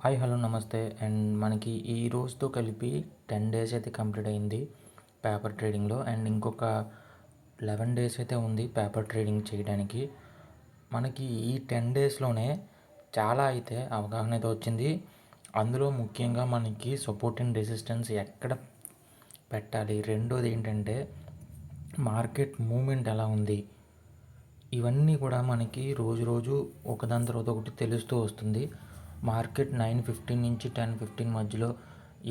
Hi hello నమస్తే. And మనకి ఈ రోజుతో కలిపి టెన్ డేస్ అయితే కంప్లీట్ అయింది పేపర్ ట్రేడింగ్లో. అండ్ ఇంకొక లెవెన్ డేస్ అయితే ఉంది పేపర్ ట్రేడింగ్ చేయడానికి. మనకి ఈ టెన్ డేస్లోనే చాలా అయితే అవగాహన అయితే వచ్చింది. అందులో ముఖ్యంగా మనకి సపోర్ట్ అండ్ రెసిస్టెన్స్ ఎక్కడ పెట్టాలి? రెండోది ఏంటంటే మార్కెట్ మూమెంట్ ఎలా ఉంది? ఇవన్నీ కూడా మనకి రోజు రోజు ఒకదాని తర్వాత ఒకటి తెలుస్తూ వస్తుంది. మార్కెట్ నైన్ ఫిఫ్టీన్ నుంచి టెన్ ఫిఫ్టీన్ మధ్యలో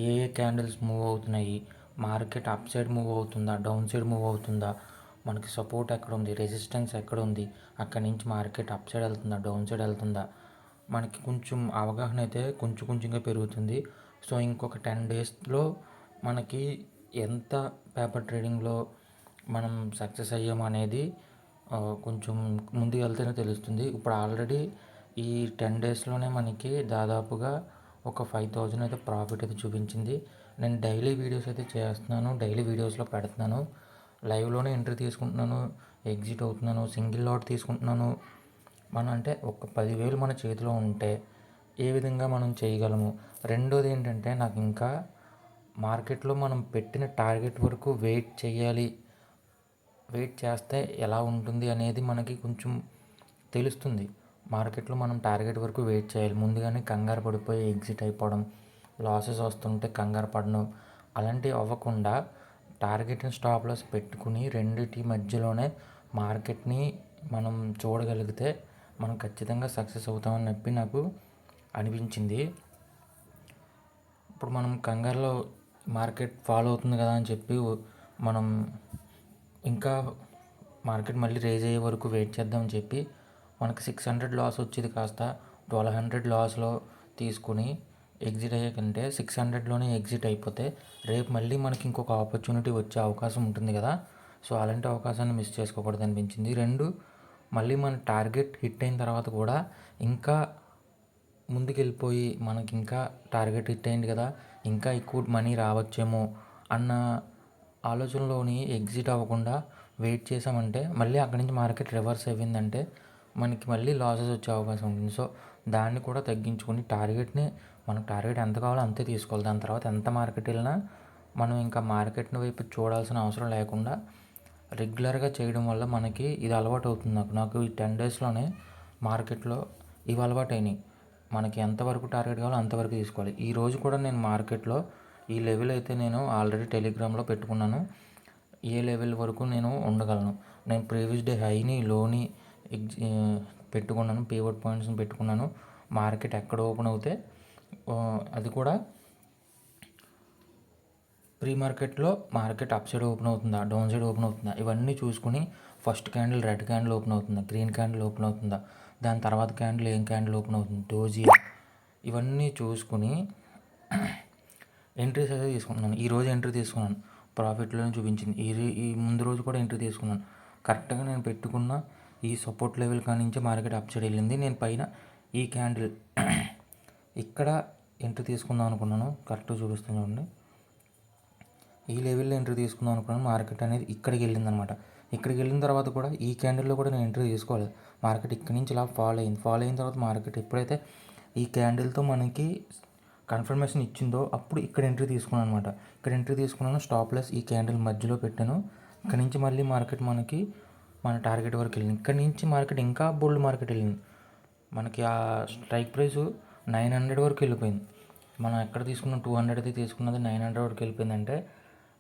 ఏ ఏ క్యాండిల్స్ మూవ్ అవుతున్నాయి? మార్కెట్ అప్ సైడ్ మూవ్ అవుతుందా? డౌన్ సైడ్ మూవ్ అవుతుందా? మనకి సపోర్ట్ ఎక్కడ ఉంది రెసిస్టెన్స్ ఎక్కడ ఉంది అక్కడి నుంచి మార్కెట్ అప్ సైడ్ వెళ్తుందా? డౌన్ సైడ్ వెళ్తుందా? మనకి కొంచెం అవగాహన అయితే కొంచెం కొంచెంగా పెరుగుతుంది. సో ఇంకొక టెన్ డేస్లో మనకి ఎంత పేపర్ ట్రేడింగ్లో మనం సక్సెస్ అయ్యాము అనేది కొంచెం ముందుకు వెళ్తేనే తెలుస్తుంది. ఇప్పుడు ఆల్రెడీ ఈ టెన్ డేస్లోనే మనకి దాదాపుగా ఒక ఫైవ్ థౌజండ్ అయితే ప్రాఫిట్ అయితే చూపించింది. నేను డైలీ వీడియోస్ అయితే చేస్తున్నాను. డైలీ వీడియోస్లో పెడుతున్నాను. లైవ్లోనే ఎంట్రీ తీసుకుంటున్నాను. ఎగ్జిట్ అవుతున్నాను. సింగిల్ లాట్ తీసుకుంటున్నాను. మన అంటే ఒక పదివేలు మన చేతిలో ఉంటే ఏ విధంగా మనం చేయగలము? రెండోది ఏంటంటే నాకు ఇంకా మార్కెట్లో మనం పెట్టిన టార్గెట్ వరకు వెయిట్ చేయాలి. వెయిట్ చేస్తే ఎలా ఉంటుంది అనేది మనకి కొంచెం తెలుస్తుంది. మార్కెట్లో మనం టార్గెట్ వరకు వెయిట్ చేయాలి. ముందుగానే కంగారు పడిపోయి ఎగ్జిట్ అయిపోవడం లాసెస్ వస్తుంటే కంగారు పడడం అలాంటివి అవ్వకుండా టార్గెట్ని స్టాప్ లాస్ పెట్టుకుని రెండిటి మధ్యలోనే మార్కెట్ని మనం చూడగలిగితే మనం ఖచ్చితంగా సక్సెస్ అవుతామని చెప్పి నాకు అనిపించింది. ఇప్పుడు మనం కంగారులో మార్కెట్ ఫాలో అవుతుంది కదా అని చెప్పి మనం ఇంకా మార్కెట్ మళ్ళీ రేజ్ అయ్యే వరకు వెయిట్ చేద్దామని చెప్పి మనకి సిక్స్ హండ్రెడ్ లాస్ వచ్చేది కాస్త ట్వెల్వ్ హండ్రెడ్ లాస్లో తీసుకుని ఎగ్జిట్ అయ్యే కంటే సిక్స్ హండ్రెడ్లోనే ఎగ్జిట్ అయిపోతే రేపు మళ్ళీ మనకి ఇంకొక ఆపర్చునిటీ వచ్చే అవకాశం ఉంటుంది కదా. సో అలాంటి అవకాశాన్ని మిస్ చేసుకోకూడదు అనిపించింది. రెండు మళ్ళీ మన టార్గెట్ హిట్ అయిన తర్వాత కూడా ఇంకా ముందుకెళ్ళిపోయి మనకి ఇంకా టార్గెట్ హిట్ అయింది కదా ఇంకా ఎక్కువ మనీ రావచ్చేమో అన్న ఆలోచనలోని ఎగ్జిట్ అవ్వకుండా వెయిట్ చేసామంటే మళ్ళీ అక్కడి నుంచి మార్కెట్ రివర్స్ అయ్యిందంటే మనకి మళ్ళీ లాసెస్ వచ్చే అవకాశం ఉంటుంది. సో దాన్ని కూడా తగ్గించుకుని టార్గెట్ని మనకు టార్గెట్ ఎంత కావాలో అంతే తీసుకోవాలి. దాని తర్వాత ఎంత మార్కెట్ వెళ్ళినా మనం ఇంకా మార్కెట్ని వైపు చూడాల్సిన అవసరం లేకుండా రెగ్యులర్గా చేయడం వల్ల మనకి ఇది అలవాటు అవుతుంది నాకు. నాకు ఈ టెన్ డేస్లోనే మార్కెట్లో ఇవి అలవాటు అయినాయి. మనకి ఎంతవరకు టార్గెట్ కావాలో అంతవరకు తీసుకోవాలి. ఈ రోజు కూడా నేను మార్కెట్లో ఈ లెవెల్ అయితే నేను ఆల్రెడీ టెలిగ్రామ్లో పెట్టుకున్నాను. ఏ లెవెల్ వరకు నేను ఉండగలను? నేను ప్రీవియస్ డే హైని లోని పెట్టుకున్నాను పేవర్డ్ పాయింట్స్ని పెట్టుకున్నాను. మార్కెట్ ఎక్కడ ఓపెన్ అవుతే అది కూడా ప్రీ మార్కెట్లో మార్కెట్ అప్ సైడ్ ఓపెన్ అవుతుందా డౌన్ సైడ్ ఓపెన్ అవుతుందా ఇవన్నీ చూసుకుని first candle red candle open అవుతుందా గ్రీన్ క్యాండిల్ ఓపెన్ అవుతుందా దాని తర్వాత క్యాండిల్ ఏం క్యాండిల్ ఓపెన్ అవుతుంది డోజీ ఇవన్నీ చూసుకుని ఎంట్రీస్ అయితే తీసుకున్నాను. ఈరోజు ఎంట్రీ తీసుకున్నాను. ప్రాఫిట్లోనే చూపించింది. ఈ ఈ ముందు రోజు కూడా ఎంట్రీ తీసుకున్నాను. కరెక్ట్గా నేను పెట్టుకున్న ఈ సపోర్ట్ లెవెల్ కాడి నుంచి మార్కెట్ అప్ సైడ్ వెళ్ళింది. నేను పైన ఈ క్యాండిల్ ఇక్కడ ఎంట్రీ తీసుకుందాం అనుకున్నాను. కరెక్ట్గా చూపిస్తుంది చూడండి. ఈ లెవెల్లో ఎంట్రీ తీసుకుందాం అనుకున్నాను. మార్కెట్ అనేది ఇక్కడికి వెళ్ళింది అనమాట ఇక్కడికి వెళ్ళిన తర్వాత కూడా ఈ క్యాండిల్లో కూడా నేను ఎంట్రీ తీసుకోలేదు మార్కెట్ ఇక్కడి నుంచి ఇలా ఫాలో అయింది. ఫాలో అయిన తర్వాత మార్కెట్ ఎప్పుడైతే ఈ క్యాండిల్తో మనకి కన్ఫర్మేషన్ ఇచ్చిందో అప్పుడు ఇక్కడ ఎంట్రీ తీసుకున్నాను అనమాట ఇక్కడ ఎంట్రీ తీసుకున్నాను. స్టాప్ లెస్ ఈ క్యాండిల్ మధ్యలో పెట్టాను. ఇక్కడ నుంచి మళ్ళీ మార్కెట్ మనకి మన టార్గెట్ వరకు వెళ్ళింది. ఇక్కడ నుంచి మార్కెట్ ఇంకా బోల్డ్ మార్కెట్ వెళ్ళింది. మనకి ఆ స్ట్రైక్ ప్రైస్ నైన్ హండ్రెడ్ వరకు వెళ్ళిపోయింది. మనం ఎక్కడ తీసుకున్న? టూ హండ్రెడ్ది తీసుకున్నది నైన్ హండ్రెడ్ వరకు వెళ్ళిపోయిందంటే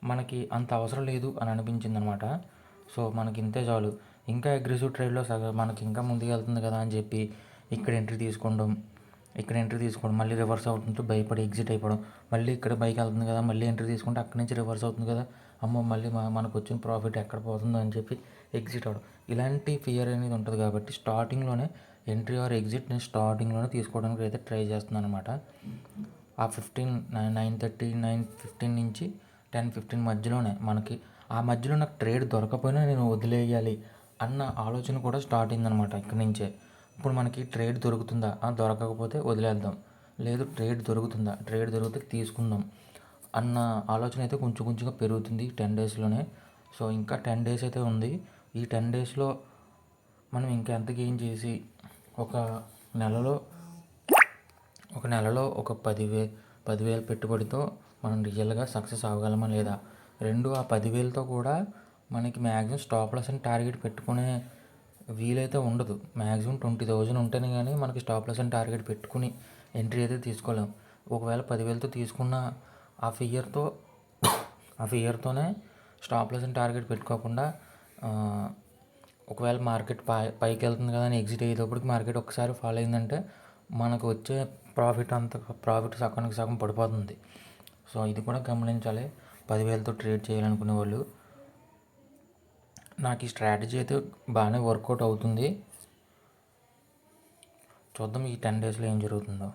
మనకి అంత అవసరం లేదు అని అనిపించింది అనమాట సో మనకి ఇంతే చాలు. ఇంకా అగ్రెసివ్ ట్రేడ్లో సగం మనకి ఇంకా ముందుకు వెళ్తుంది కదా అని చెప్పి ఇక్కడ ఎంట్రీ తీసుకోవడం ఇక్కడ ఎంట్రీ తీసుకోవడం మళ్ళీ రివర్స్ అవుతుంటే భయపడి ఎగ్జిట్ అయిపోవడం మళ్ళీ ఇక్కడ బైక్ వెళ్తుంది కదా మళ్ళీ ఎంట్రీ తీసుకుంటే అక్కడి నుంచి రివర్స్ అవుతుంది కదా అమ్మో మళ్ళీ మనకు వచ్చిన ప్రాఫిట్ ఎక్కడ పోతుందో అని చెప్పి ఎగ్జిట్ అవడం. ఇలాంటి ఫియర్ అనేది ఉంటుంది కాబట్టి స్టార్టింగ్లోనే ఎంట్రీ ఆర్ ఎగ్జిట్ నేను స్టార్టింగ్లోనే తీసుకోవడానికి అయితే ట్రై చేస్తున్నాను అనమాట ఆ fifteen nine thirty nine fifteen నుంచి టెన్ ఫిఫ్టీన్ మధ్యలోనే మనకి ఆ మధ్యలో నాకు ట్రేడ్ దొరకపోయినా నేను వదిలేయాలి అన్న ఆలోచన కూడా స్టార్ట్ అయిందనమాట ఇక్కడి నుంచే. ఇప్పుడు మనకి ట్రేడ్ దొరుకుతుందా? ఆ, దొరకకపోతే వదిలేద్దాం. లేదు ట్రేడ్ దొరుకుతుందా? ట్రేడ్ దొరికితే తీసుకుందాం అన్న ఆలోచన అయితే కొంచెం కొంచెంగా పెరుగుతుంది టెన్ డేస్లోనే సో ఇంకా టెన్ డేస్ అయితే ఉంది. ఈ టెన్ డేస్లో మనం ఇంకా ఎంత గెయిన్ చేసి ఒక నెలలో ఒక నెలలో ఒక పదివే పదివేల పెట్టుబడితో మనం రియల్గా సక్సెస్ అవ్వగలమా లేదా? రెండు ఆ పదివేలతో కూడా మనకి మ్యాక్సిమం స్టాప్ లాస్ అని టార్గెట్ పెట్టుకునే వీలైతే ఉండదు. మ్యాక్సిమం ట్వంటీ థౌజండ్ ఉంటేనే కానీ మనకి స్టాప్ లాస్ అని టార్గెట్ పెట్టుకుని ఎంట్రీ అయితే తీసుకోలేం. ఒకవేళ పదివేలతో తీసుకున్న ఆ ఫియర్తో ఆ ఫియర్తోనే స్టాప్ లాస్ అని టార్గెట్ పెట్టుకోకుండా ఒకవేళ మార్కెట్ పై పైకి వెళ్తుంది కదా అని ఎగ్జిట్ అయ్యేటప్పటికి మార్కెట్ ఒకసారి ఫాలో అయిందంటే మనకు వచ్చే ప్రాఫిట్ అంత ప్రాఫిట్ సగానికి సగం పడిపోతుంది. సో ఇది కూడా గమనించాలి. పదివేలతో ట్రేడ్ చేయాలనుకునే వాళ్ళు. నాకు ఈ స్ట్రాటజీ అయితే బాగానే వర్కౌట్ అవుతుంది. చూద్దాం ఈ టెన్ డేస్లో ఏం జరుగుతుందో.